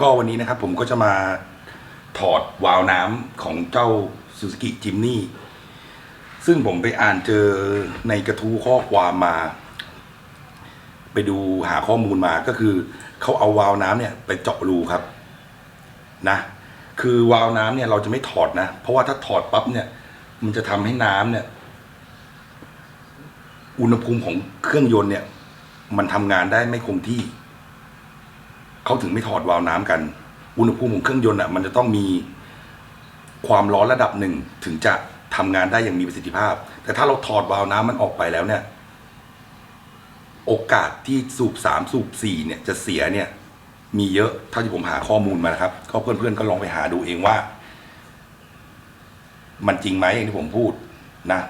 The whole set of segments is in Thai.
ก็วันนี้นะครับผมก็จะมาถอดวาล์วน้ำของเจ้า Suzuki Jimny ซึ่งผมไปอ่านเจอในกระทู้ข้อความมา ไปดูหาข้อมูลมาก็คือเขาเอาวาล์วน้ำเนี่ยไปเจาะรูครับนะ คือวาล์วน้ำเนี่ยเราจะไม่ถอดนะ เพราะว่าถ้าถอดปั๊บเนี่ย มันจะทำให้น้ำเนี่ย อุณหภูมิของเครื่องยนต์เนี่ย มันทำงานได้ไม่คงที่ เขาถึงไม่ถอดวาล์วน้ำกัน อุณหภูมิของเครื่องยนต์อะมันจะต้องมีความร้อนระดับหนึ่งถึงจะทำงานได้อย่างมีประสิทธิภาพ แต่ถ้าเราถอดวาล์วน้ำมันออกไปแล้วเนี่ย โอกาสที่สูบสามสูบสี่เนี่ยจะเสียเนี่ย มีเยอะเท่าที่ผมหาข้อมูลมานะครับ ก็เพื่อนๆก็ลองไปหาดูเองว่า มันจริงไหมอย่างที่ผมพูดนะ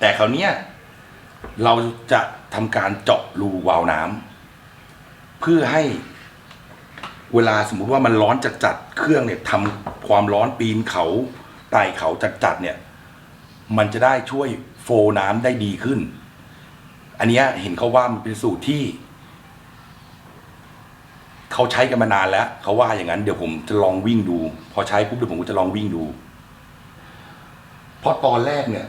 แต่คราวเนี้ยเราจะทำการเจาะรูวาล์วน้ำเพื่อให้ เวลาสมมุติว่ามันร้อนจัดๆเครื่องเนี่ยทำความร้อนปีนเขาไต่เขาจัดๆเนี่ย มันจะได้ช่วยโฟน้ำได้ดีขึ้น อันนี้เห็นเขาว่ามันเป็นสูตรที่เขาใช้กันมานานแล้วเขาว่าอย่างนั้นเดี๋ยวผมจะลองวิ่งดู พอใช้ปุ๊บเดี๋ยวผมก็จะลองวิ่งดู เพราะตอนแรกเนี่ย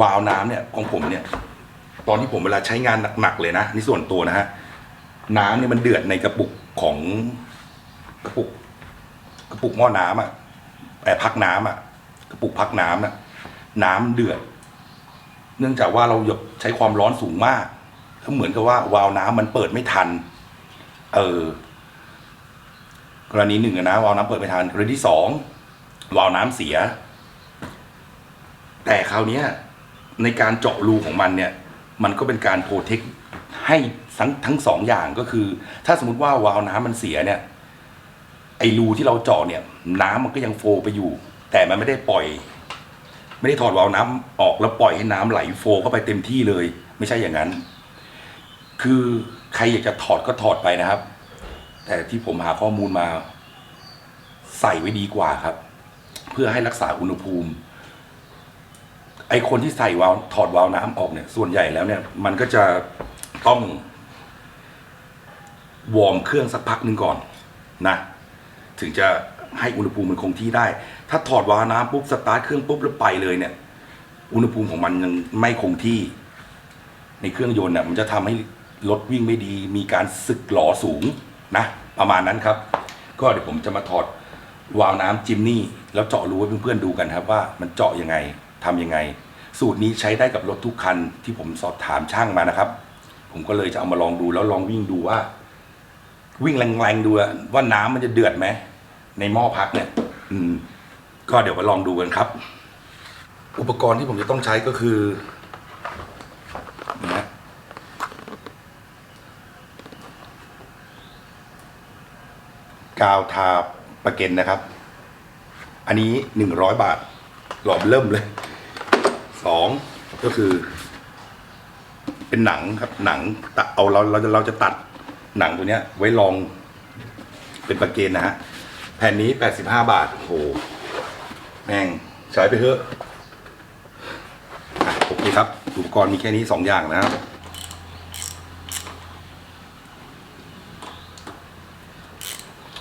วาล์วน้ำเนี่ยของผมเนี่ย ตอนที่ผมเวลาใช้งานหนักๆเลยนะนี่ส่วนตัวนะฮะน้ำเนี่ยมันเดือดในกระปุกของ กระปุก กระปุกหม้อน้ำอะแต่พักน้ำอะ กระปุกพักน้ำอะน้ำเดือด เนื่องจากว่าเราหยบใช้ความร้อนสูงมากก็เหมือนกับว่าวาล์วน้ำมันเปิดไม่ทัน เออกรณีหนึ่งอะนะวาล์วน้ำเปิดไม่ทันกรณีที่สองวาล์วน้ำเสีย แต่คราวเนี้ยในการเจาะรูของมันเนี่ย มันก็เป็นการโปรเทคให้ทั้งทั้งสองอย่างก็คือ ถ้าสมมติว่าวาล์วน้ำมันเสียเนี่ย ไอรูที่เราเจาะเนี่ย น้ำมันก็ยังโฟไปอยู่ แต่มันไม่ได้ปล่อย ไม่ได้ถอดวาล์วน้ำออกแล้วปล่อยให้น้ำไหลโฟเข้าไปเต็มที่เลย ไม่ใช่อย่างนั้น คือใครอยากจะถอดก็ถอดไปนะครับ แต่ที่ผมหาข้อมูลมา ใส่ไว้ดีกว่าครับ เพื่อให้รักษาอุณหภูมิ ไอคนที่ใส่วาล์วถอดวาล์วน้ำออกเนี่ย ส่วนใหญ่แล้วเนี่ย มันก็จะต้องวอร์มเครื่องสักพักหนึ่งก่อนนะ ถึงจะให้อุณหภูมิมันคงที่ได้ ถ้าถอดวาล์วน้ำปุ๊บสตาร์ทเครื่องปุ๊บแล้วไปเลยเนี่ย อุณหภูมิของมันยังไม่คงที่ ในเครื่องยนต์น่ะมันจะทำให้รถวิ่งไม่ดี มีการสึกหลอสูงนะ ประมาณนั้นครับ ก็เดี๋ยวผมจะมาถอดวาล์วน้ำจิมนี่ แล้วเจาะรูให้เพื่อนๆดูกันครับว่ามันเจาะยังไงทำยังไง สูตรนี้ใช้ได้กับรถทุกคันที่ผมสอบถามช่างมานะครับ ผมก็เลยจะเอามาลองดูแล้วลองวิ่งดูว่า วิ่งแรงๆดูว่าน้ำมันจะเดือดไหม ในหม้อพักเนี่ยอืม ก็เดี๋ยวมาลองดูกันครับ อุปกรณ์ที่ผมจะต้องใช้ก็คือนี่ฮะกาวทาประเก็นนะครับ อันนี้หนึ่งร้อยบาท หลอมเริ่มเลยสองก็คือ เป็นหนังครับ หนังเอาเราเราจะเราจะตัดหนังตัวเนี้ย ไว้ลองเป็นประเกนนะฮะ แผ่นนี้แปดสิบห้าบาท โอ้โห แม่งใช้ไปเถอะอะโอเคครับ อุปกรณ์มีแค่นี้สองอย่างนะครับ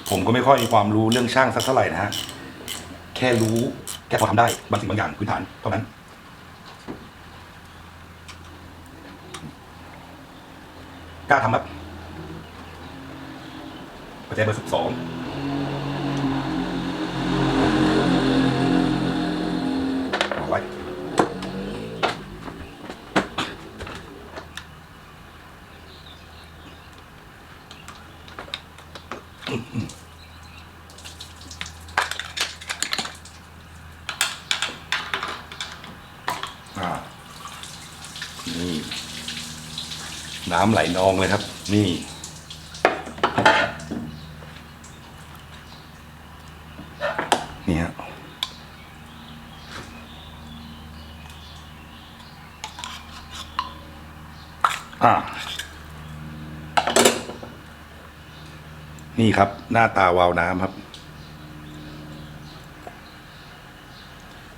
ผมก็ไม่ค่อยมีความรู้เรื่องช่างสักเท่าไหร่นะฮะ แค่รู้ แค่พอทำได้ บางสิ่งบางอย่างพื้นฐานเท่านั้นกล้าทำครับปัจจัยเบอร์สิบสอง อ่านี่ น้ำไหลนองเลยครับ นี่ นี่ฮะอ่านี่ครับ หน้าตาวาวน้ำครับ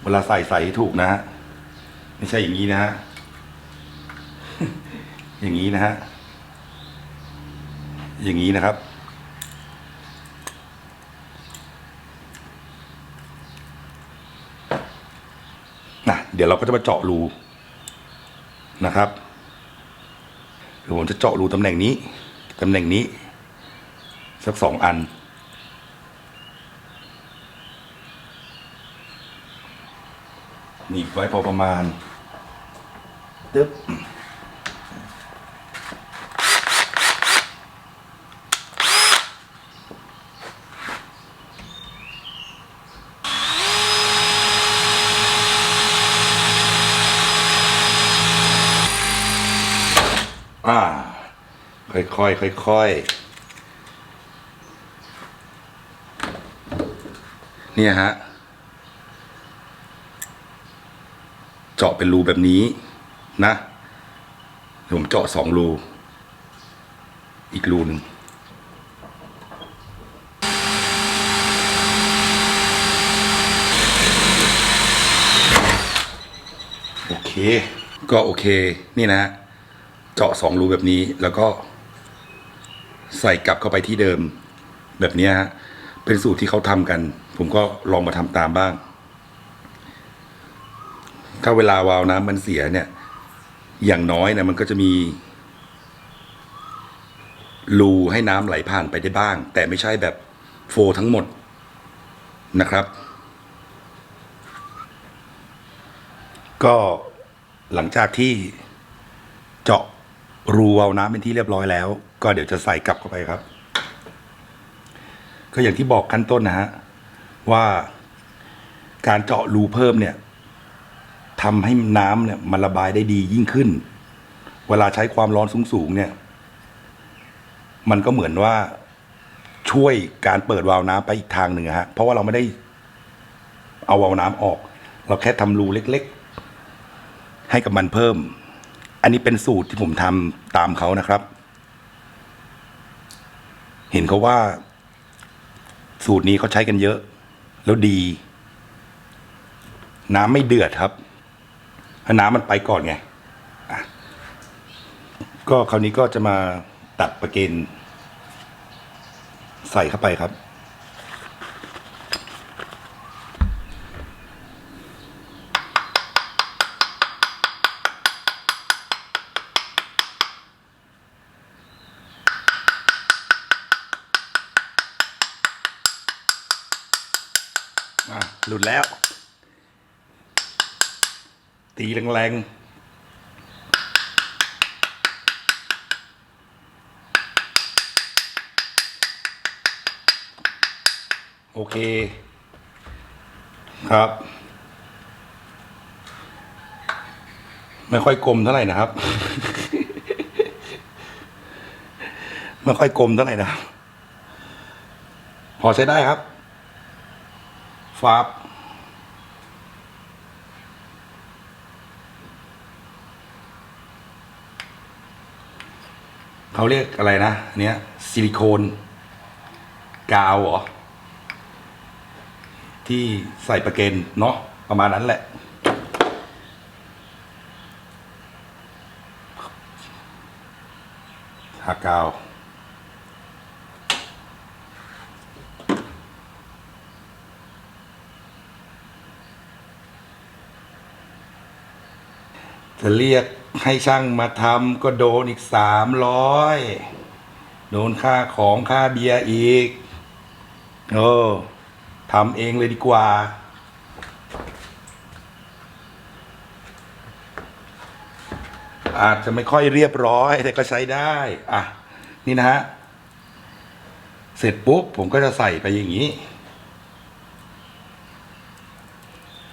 เวลาใส่ใส่ให้ถูกนะฮะ ไม่ใช่อย่างนี้นะฮะ อย่างนี้นะฮะ อย่างนี้นะครับ นะ เดี๋ยวเราก็จะมาเจาะรูนะครับเดี๋ยวผมจะเจาะรูตำแหน่งนี้ ตำแหน่งนี้ สักสองอันหนีบไว้พอประมาณ ตึ๊บอ่า ค่อยๆค่อยๆเนี่ยฮะ เจาะเป็นรูแบบนี้ นะผมเจาะสองรู อีกรูหนึ่งโอเค ก็โอเค นี่นะ เจาะสองรูแบบนี้แล้วก็ ใส่กลับเข้าไปที่เดิม แบบนี้ฮะ เป็นสูตรที่เขาทำกัน ผมก็ลองมาทำตามบ้าง ถ้าเวลาวาวน้ำมันเสียเนี่ย อย่างน้อยนี่ยมันก็จะมีรูให้น้ำไหลผ่านไปได้บ้าง แต่ไม่ใช่แบบโฟลทั้งหมดนะครับ ก็หลังจากที่เจาะรูวาน้ำเป็นที่เรียบร้อยแล้ว ก็เดี๋ยวจะใส่กลับเข้าไปครับ ก็อย่างที่บอกขั้นต้นนะฮะว่าการเจาะรูเพิ่มเนี่ย ทำให้น้ำเนี่ยมันระบายได้ดียิ่งขึ้น เวลาใช้ความร้อนสูงๆเนี่ย มันก็เหมือนว่าช่วยการเปิดวาล์วน้ำไปอีกทางหนึ่งฮะ เพราะว่าเราไม่ได้เอาวาล์วน้ำออก เราแค่ทำรูเล็กๆ ให้กับมันเพิ่ม อันนี้เป็นสูตรที่ผมทำตามเขานะครับ เห็นเขาว่า สูตรนี้เขาใช้กันเยอะ แล้วดี น้ำไม่เดือดครับ ถ้าน้ำมันไปก่อนไงก็คราวนี้ก็จะมาตัดประเกนใส่เข้าไปครับ หลุดแล้ว ตีแรงๆโอเค ครับ ไม่ค่อยกลมเท่าไหร่นะครับ ไม่ค่อยกลมเท่าไหร่นะพอใช้ได้ครับฟาบ เขาเรียกอะไรนะเนี้ยซิลิโคนกาวเหรอ ที่ใส่ประเกนเนาะประมาณนั้นแหละทากาวจะเรียก ให้ช่างมาทำก็โดนอีกสามร้อยโดนค่าของค่าเบียร์อีกโอ้ทำเองเลยดีกว่า อาจจะไม่ค่อยเรียบร้อย แต่ก็ใช้ได้ อะ นี่นะฮะ เสร็จปุ๊บ ผมก็จะใส่ไปอย่างนี้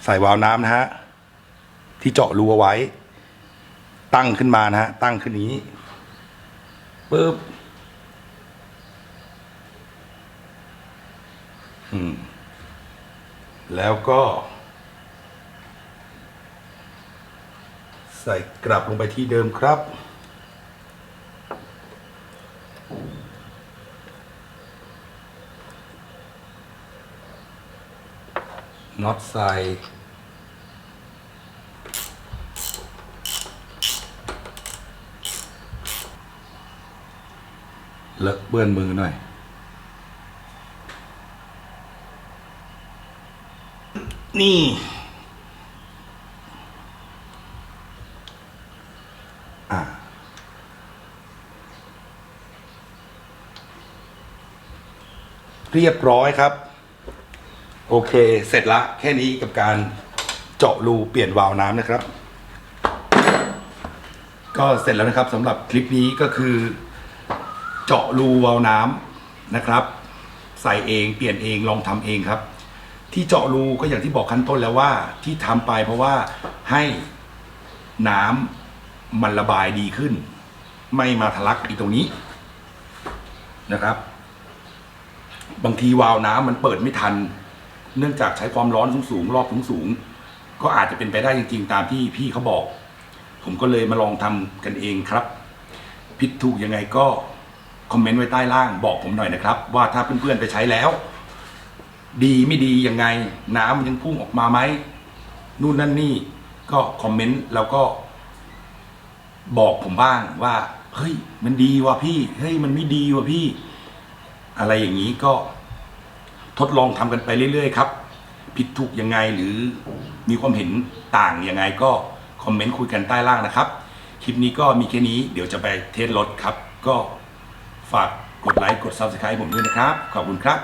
ใส่วาล์วน้ำนะฮะ ที่เจาะรูเอาไว้ ตั้งขึ้นมานะฮะ ตั้งขึ้นนี้ปึ๊บอืมแล้วก็ ใส่กลับลงไปที่เดิมครับ น็อตใส่ เลิกเบื้อนมือหน่อย นี่ อ่า เรียบร้อยครับ โอเค เสร็จละแค่นี้กับการเจาะรูเปลี่ยนวาล์วน้ำนะครับ ก็เสร็จแล้วนะครับสำหรับคลิปนี้ก็คือ เจาะรูวาล์วน้ำนะครับ ใส่เองเปลี่ยนเองลองทำเองครับ ที่เจาะรูก็อย่างที่บอกขั้นต้นแล้วว่า ที่ทำไปเพราะว่าให้น้ำมันระบายดีขึ้น ไม่มาทะลักอีตรงนี้นะครับ บางทีวาล์วน้ำมันเปิดไม่ทัน เนื่องจากใช้ความร้อนสูงๆรอบสูงๆก็อาจจะเป็นไปได้จริงๆ ตามที่พี่เขาบอก ผมก็เลยมาลองทำกันเองครับ ผิดถูกยังไงก็ คอมเมนต์ไว้ใต้ล่างบอกผมหน่อยนะครับ ว่าถ้าเพื่อนๆไปใช้แล้ว ดีไม่ดียังไง น้ำมันยังพุ่งออกมาไหมนู่นนั่นนี่ก็คอมเมนต์แล้วก็ บอกผมบ้างว่า เฮ้ย มันดีว่ะพี่เฮ้ยมันไม่ดีว่ะพี่ อะไรอย่างนี้ก็ ทดลองทำกันไปเรื่อยๆครับ ผิดถูกยังไงหรือมีความเห็นต่างยังไงก็คอมเมนต์คุยกันใต้ล่างนะครับ คลิปนี้ก็มีแค่นี้เดี๋ยวจะไปเทสรถครับ ก็ ฝากกดไลค์กด Subscribe ผมด้วยนะครับ ขอบคุณครับ